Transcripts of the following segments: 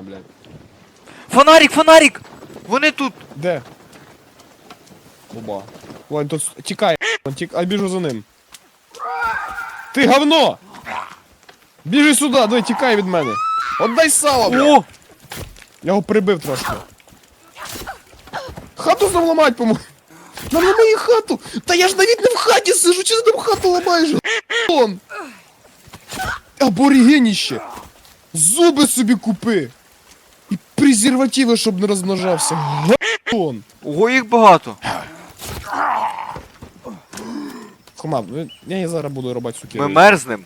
блядь. Фонарик, фонарик! Вони тут! Де? Оба. Ой, тут с- тікає, он тік... а біжу за ним. Ти говно! Біжи сюди, давай, тікай від мене. Отдай сало, блядь. О! Я його прибив трошки. Хату нам ламать, по-моєму. Нам ламає хату! Та я ж навіть не в хаті сижу, чи ти там хату ламаєш? Он! Аборігеніще! Зуби собі купи! Презервативи, щоб не розмножався. Гон! Ого, їх багато. Хома, ви- я її зараз буду робити суки. Ми мерзнем.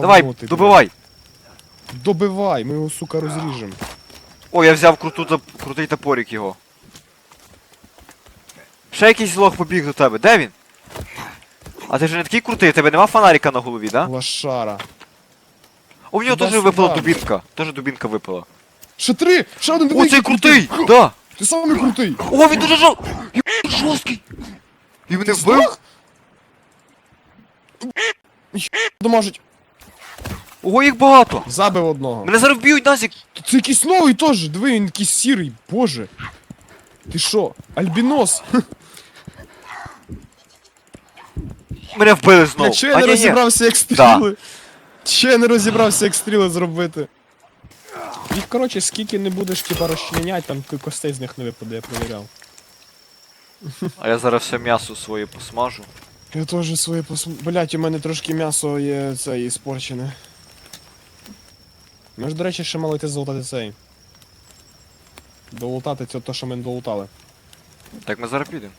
Давай, добивай. Добивай, ми його, сука, розріжемо. О, я взяв круту, крутий топорик його. Ще якийсь лох побіг до тебе. Де він? А ти ж не такий крутий, у тебе нема фонарика на голові, да? Лошара. В нього Да теж випала сюди. дубінка. Теж дубінка випала. Ще три! Ще один О, цей крутий! Да! Ти самий крутий! О, він дуже жов... Ю- жорсткий! І мене вбив? Домажить. Ого, їх багато! Забив одного. Мене зараз вб'ють, Назік! Це якийсь новий теж, диви, він якийсь сірий, боже. Ти що, альбінос? Мене вбили знову. Якщо я а, не ні, ні. розібрався, як стріли. Ще я не розібрався, як стріли зробити. Їх, коротше, скільки не будеш типа розчленять, там костей з них не випаде, я перевіряв. А я зараз все м'ясо своє посмажу. Я теж своє пос... Блять, у мене трошки м'ясо є це іспорчене. Ми ж, до речі, ще мали йти золотати цей. Долутати це те, що ми не долутали. Так ми зараз підемо.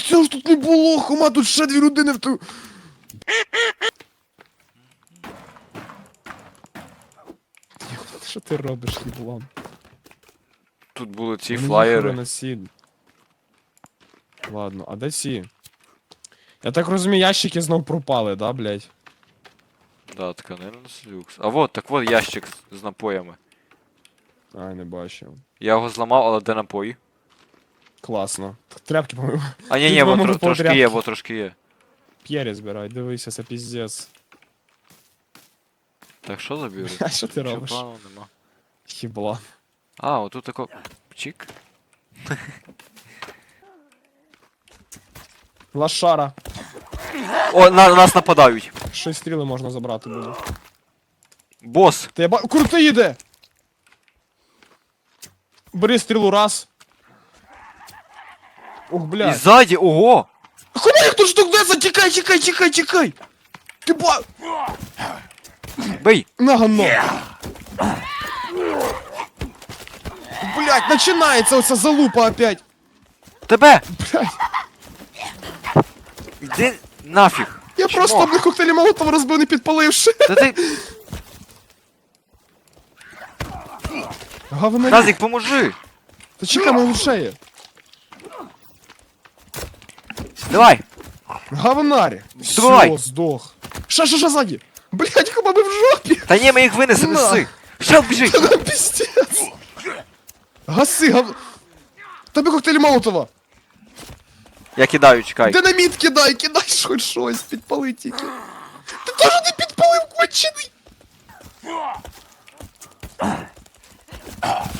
Так цього ж тут не було, хума, тут ще дві людини в ту. Що ти робиш, їблан? Тут були ці Мені флаєри. на сі. Ладно, а де ці? Я так розумію, ящики знов пропали, да, блядь? Да, тканина з люкс. А вот, так вот ящик з- з напоями. Ай, не бачив. Я його зламав, але де напої? Класно. Тряпки, по-моєму. А ні, Тут ні, вам вот можна тро- трошки є, потряпки. вот трошки є. П'єрі збирай, дивися, це піздець. Так що заберу? А що ти Нічого робиш? плану нема. Хібла. А, отут тако. Чик. Лошара. О, на, на нас нападають. Ще й стріли можна забрати буде. Бос! Та я ба... Крутий іде! Бери стрілу раз. І бля. ззаді, ого! Хума, як тут штук деться, тікай, тікай, тікай, тікай! Ти ба... Бей! На говно! Блять, починається оця залупа опять! Тебе! Блять, Іди нафіг! я Чмо. просто бля, коктейлі молотов розбив, не підпаливши. Та ти. Говно. Назік, поможи! Та чекай, мене шеє. Давай! Говнарі. Давай. Все, здох. Ша, ша, ша, ззаді. Блять, хуба ми в жопі. Та ні, ми їх винесемо На. неси! Ще біжи! Та пиздец. Гаси, гав... Тобі коктейлі молотова. Я кидаю, чекай. Динаміт кидай, кидай хоч щось, підпали тільки. Ти теж не підпалив кончений.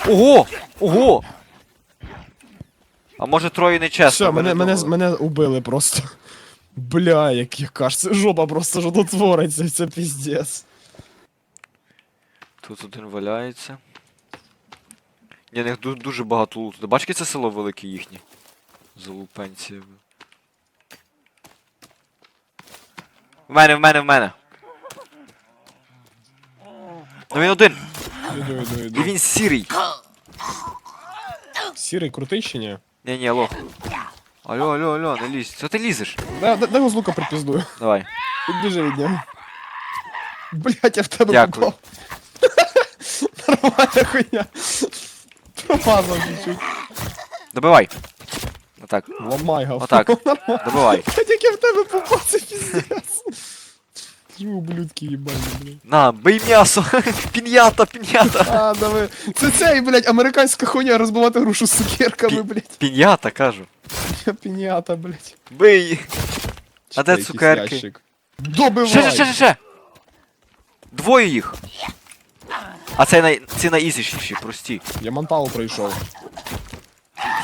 Ого! Ого! А може троє не чесно? Все, мене, мене, мене убили просто. Бля, як яка ж це жопа просто що тут твориться, це піздец. Тут один валяється. Ні, них дуже багато луту. Яке це село велике їхнє? Залупенці. В мене, в мене, в мене. Ну він один. Іду, іду, І він сірий. Сірий крутий чи ні? Ні, ні, лох. Алло, алло, алло, не лізь. Що ти лізеш? Дай, дай, дай його з лука припіздую. Давай. Підбіжи від нього. Блять, я в тебе Дякую. попав. Нормальна хуйня. Промазав чуть-чуть. Добивай. Отак. Ламай гав. Отак. Добивай. Блять, як я в тебе попав, це піздец. Ті ублюдки їбані, блядь. На, бий м'ясо. Пін'ята, пін'ята. А, давай. Це цей, блядь, американська хуйня розбивати грушу з цукерками, блядь. Пін'ята, кажу. Пінята, блядь. Бий. А де Чекай, якийсь цукерки? ящик. Добивай! Ще, ще, ще, ще, ще! Двоє їх! А це най... ці найізішіші, прості. Я Монталу пройшов.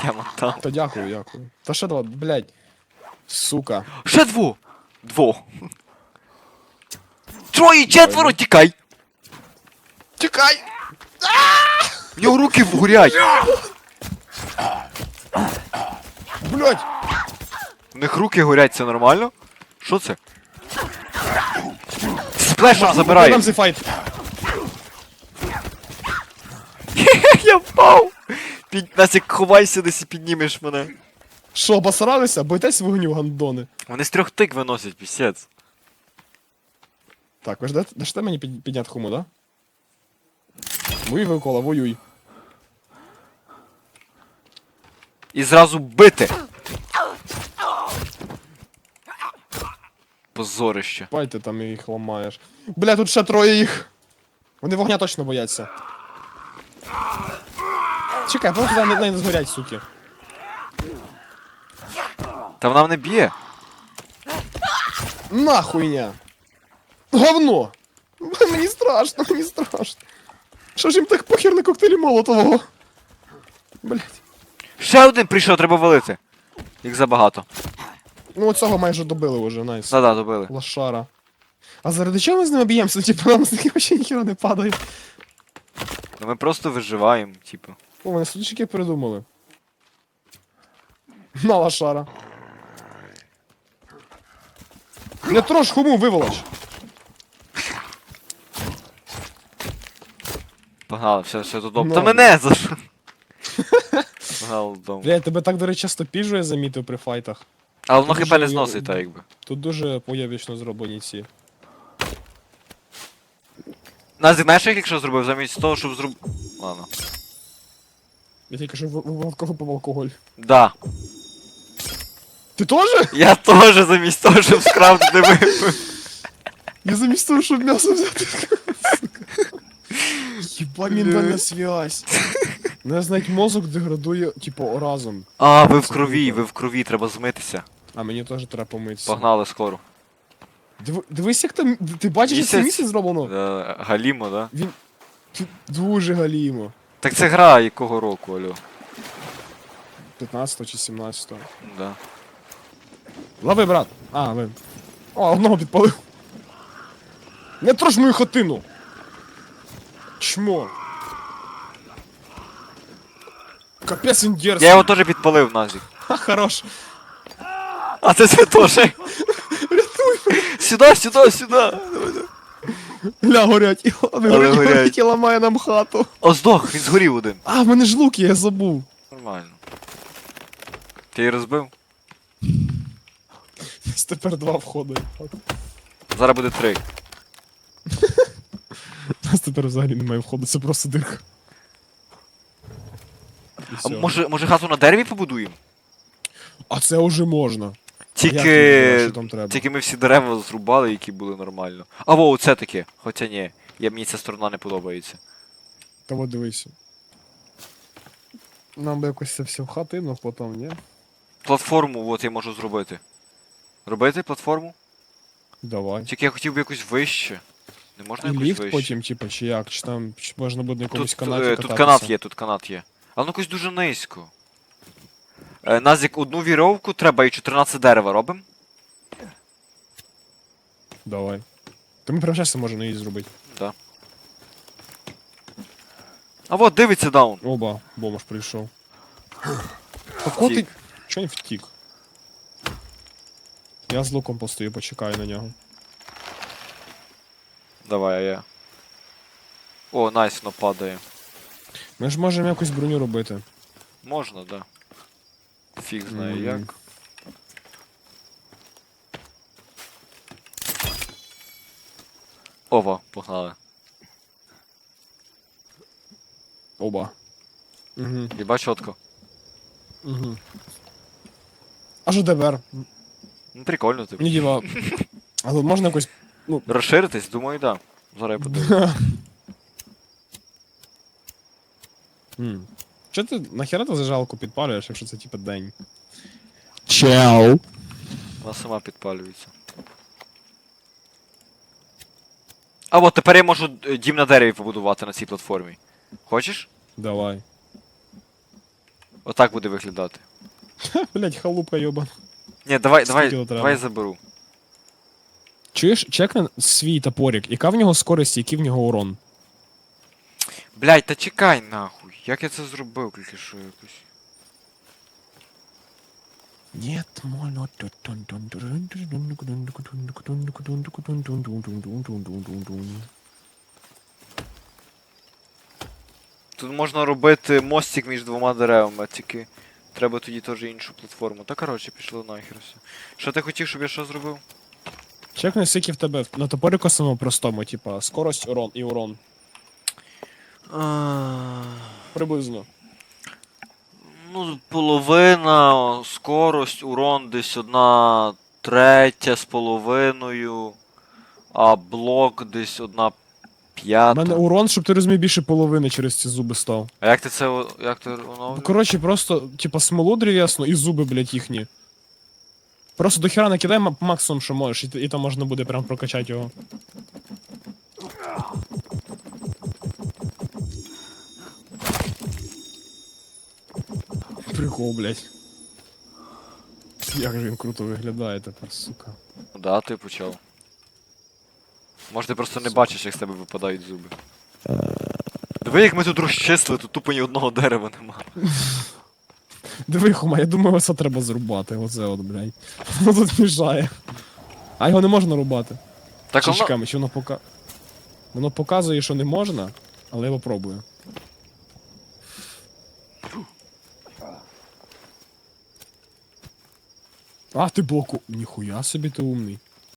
Я мотав. Та дякую, дякую. Та ще два, блядь. Сука. Ще дво! Дво. Троє, четверо, тікай! Тікай! В нього руки вгорять! Блядь! У них руки горять, це нормально? Що це? Сплешом забирає! Цей. Я впав! Під... Насік, ховайся десь і піднімеш мене. Що, посралися? Бойтесь вогню, гандони. Вони з трьох тик виносять, пісець. Так, ви ж дасте- дасте мені під, підняти хуму, да? Воюй, Викола, воюй. І зразу бити! Позорище. Пай ти там їх ламаєш. Бля, тут ще троє їх. Вони вогня точно бояться. Чекай, просто не, не згорять, суки. Та вона мене б'є. Нахуйня! Говно! Мені страшно, мені страшно. Що ж їм так похер на коктейлі молотового? Блять. Ще один прийшов, треба валити. Їх забагато. Ну оцього майже добили вже, найс. Да-да, добили. Лошара. А заради чого ми з ними б'ємося? Типу нам з ними взагалі ніхіра не падає. Ну ми просто виживаємо, типу. О, вони судочки придумали. На лошара. Не трош хуму виволоч. Погнали, все, все додому. Ну. Та мене за що? Погнали додому. Бля, тебе так, до речі, часто піжує замітив при файтах. Але воно хп не зносить, так якби. Тут дуже появічно зроблені ці. Назик, знаєш, як якщо зробив замість того, щоб зроб... Ладно. Я тільки що в- в- в- алкоголь. Да. Ти теж? Я теж замість того, щоб скрафтити випив. Я замість того, щоб м'ясо взяти. Ментальна связь. У нас навіть мозок деградує, типу, разом. А, ви в крові, ви в крові, треба змитися. А мені теж треба помитися. Погнали скоро. Диви- Дивись, як там. Ти бачиш, як це Місяць? місяць зроблено? Е, Галімо, да? Він. Тут дуже галімо. Так це гра якого року, алло? 15 чи 17. Да. Лови, брат. А, ви. О, одного підпалив. Не трош мою хатину. Чмо. Капець він дерзкий. Я його теж підпалив, Назік. Ха, хорош. А це це теж. Сюди, сюди, сюди. Ля, горять. Вони горять, горять. горять і ламає нам хату. О, здох, він згорів один. А, в мене ж лук є, я забув. Нормально. Ти її розбив? Тепер два входи. Зараз буде три. У нас тепер взагалі немає входу, це просто дирка. І А всьо. може, може хату на дереві побудуємо? А це вже можна. А як Тільки. що там треба? Тільки ми всі дерева зрубали, які були нормально. А во, оце таке. Хоча ні. Я, мені ця сторона не подобається. Та от дивися. Нам би якось це все в хатину потім, ні? Платформу от я можу зробити. Робити платформу? Давай. Тільки я хотів би якусь вище. Не можна І якусь ліфт вище. потім, типу, чи як? Чи там чи можна буде на якомусь Тут, канаті е, тут канат є, тут канат є. Але ну якось дуже низько. Е, Назік, одну віровку треба і 14 дерева робимо. Давай. То ми прямо це можемо її зробити. Да. А от дивиться даун. Оба, бомж прийшов. Так от і... Втік. Чого він втік? Я з луком постою, почекаю на нього. Давай, а я. О, найс, воно падає. Ми ж можемо якусь броню робити. Можна, да. Фіг знає Мгм. як. Ова, погнали. Оба. Угу. Єба чітко. Угу. А що тепер? Ну прикольно тобі. Ні, діва. Але можна якось. Розширитись, думаю, да. Зараз я подивлюсь. Що ти нахера ти зажалку підпалюєш, якщо це типа день? Чел. Вона сама підпалюється. А от тепер я можу е, дім на дереві побудувати на цій платформі. Хочеш? Давай. Отак буде виглядати. Блять, халупа йобана. Ні, давай, давай, треба? давай заберу. Чуєш, чекни свій топорик, яка в нього скорість, який в нього урон? Блядь, та чекай нахуй. Як я це зробив, тільки що якось. Нет, моно. Тут можна робити мостик між двома деревами, тільки треба тоді теж іншу платформу. Та коротше, пішло нахер все. Що ти хотів, щоб я що зробив? Чекни, скільки в тебе на топорику самому простому, типа, скорость урон і урон. Приблизно. Ну, половина, скорость, урон десь одна третя з половиною, а блок десь одна п'ята. У мене урон, щоб ти розумів, більше половини через ці зуби став. А як ти це як ти Ну, оновлюєш? коротше, просто, типа, смолу древесну і зуби, блядь, їхні. Просто до хера накидай максимум, що можеш, і, і там можна буде прям прокачати його. Прикол, блядь. Як же він круто виглядає тепер, сука. Ну Да, ти почав. Може ти просто не бачиш, як з тебе випадають зуби. Диви, як ми тут розчислили, тут тупо ні одного дерева нема. Диви, Хома, я думаю, оце треба зрубати. Оце от, блядь. Воно тут мішає. А його не можна рубати. Так Чи воно... чекаємо, чи воно пока. Воно показує, що не можна, але я попробую. А, ти блоку. Ніхуя собі ти умний.